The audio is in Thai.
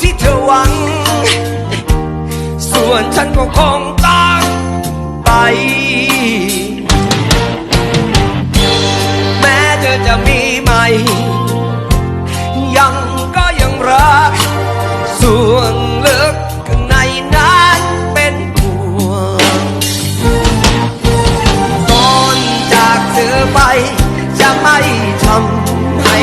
ที่เธอหวัง ส่วนฉันก็คงต้องไป แม้เธอจะมีใหม่ ยังก็ยังรัก ส่วนลึกข้างในนั้นเป็นห่วงตอนจากเธอไปจะไม่ทำให้